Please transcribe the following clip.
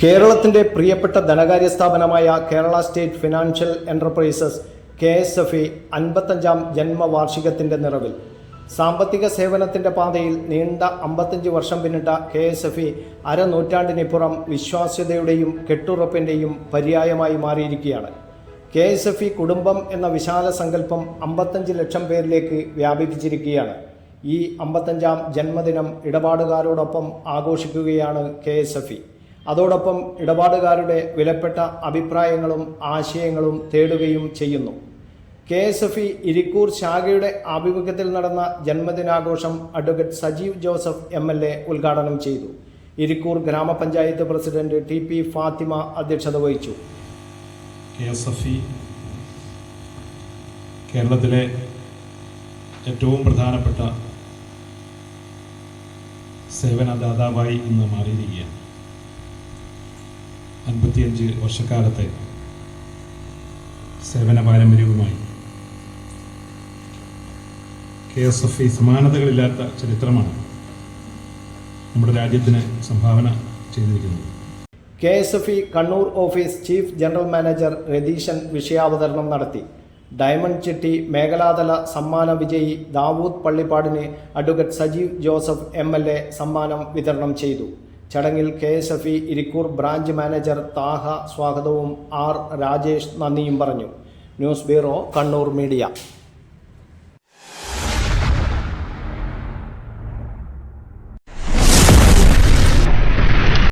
കേരളത്തിന്റെ പ്രിയപ്പെട്ട ധനകാര്യ സ്ഥാപനമായ Kerala State Financial Enterprises K S F E അൻപത്തഞ്ചാം ജന്മവാർഷികത്തിന്റെ നിറവിൽ. സാമ്പത്തിക സേവനത്തിന്റെ പാതയിൽ നീണ്ട അമ്പത്തഞ്ച് വർഷം പിന്നിട്ട കെ എസ് എഫ് ഇ അരനൂറ്റാണ്ടിനിപ്പുറം വിശ്വാസ്യതയുടെയും കെട്ടുറപ്പിന്റെയും പര്യായമായി മാറിയിരിക്കുകയാണ്. കെ എസ് എഫ് ഇ കുടുംബം എന്ന വിശാല സങ്കല്പം അമ്പത്തഞ്ച് ലക്ഷം പേരിലേക്ക് വ്യാപിപ്പിച്ചിരിക്കുകയാണ്. ഈ അമ്പത്തഞ്ചാം ജന്മദിനം ഇടപാടുകാരോടൊപ്പം ആഘോഷിക്കുകയാണ് കെ എസ് എഫ് ഇ. അതോടൊപ്പം ഇടപാടുകാരുടെ വിലപ്പെട്ട അഭിപ്രായങ്ങളും ആശയങ്ങളും തേടുകയും ചെയ്യുന്നു. K S F E Irikkur ശാഖയുടെ ആഭിമുഖ്യത്തിൽ നടന്ന ജന്മദിനാഘോഷം advocate Sajeev Joseph M L A ഉദ്ഘാടനം ചെയ്തു. ഇരിക്കൂർ ഗ്രാമപഞ്ചായത്ത് പ്രസിഡന്റ് ടി പി ഫാത്തിമ അധ്യക്ഷത വഹിച്ചു. കെ എസ് കേരളത്തിലെ ഏറ്റവും പ്രധാനപ്പെട്ട സേവനദാതാവായി ഇന്ന് മാറിയിരിക്കുകയാണ്. അൻപത്തിയഞ്ച് വർഷക്കാലത്തെ സേവന പാരമ്പര്യവുമായി കെ എസ് എഫ് ഇ സമാനതകളില്ലാത്ത ചരിത്രമാണ് നമ്മുടെ രാജ്യത്തിന് സംഭാവന ചെയ്തിരിക്കുന്നത്. K S F E Kannur office chief general manager Ratheeshan വിഷയാവതരണം നടത്തി. ഡയമണ്ട് ചിട്ടി മേഖലാതല സമ്മാന വിജയി ദാവൂദ് പള്ളിപ്പാടിന് അഡ്വക്കേറ്റ് സജീവ് ജോസഫ് എം സമ്മാനം വിതരണം ചെയ്തു. ചടങ്ങിൽ K S F E Irikkur branch manager Thaha സ്വാഗതവും ആർ രാജേഷ് നന്ദിയും പറഞ്ഞു. News bureau Kannur media.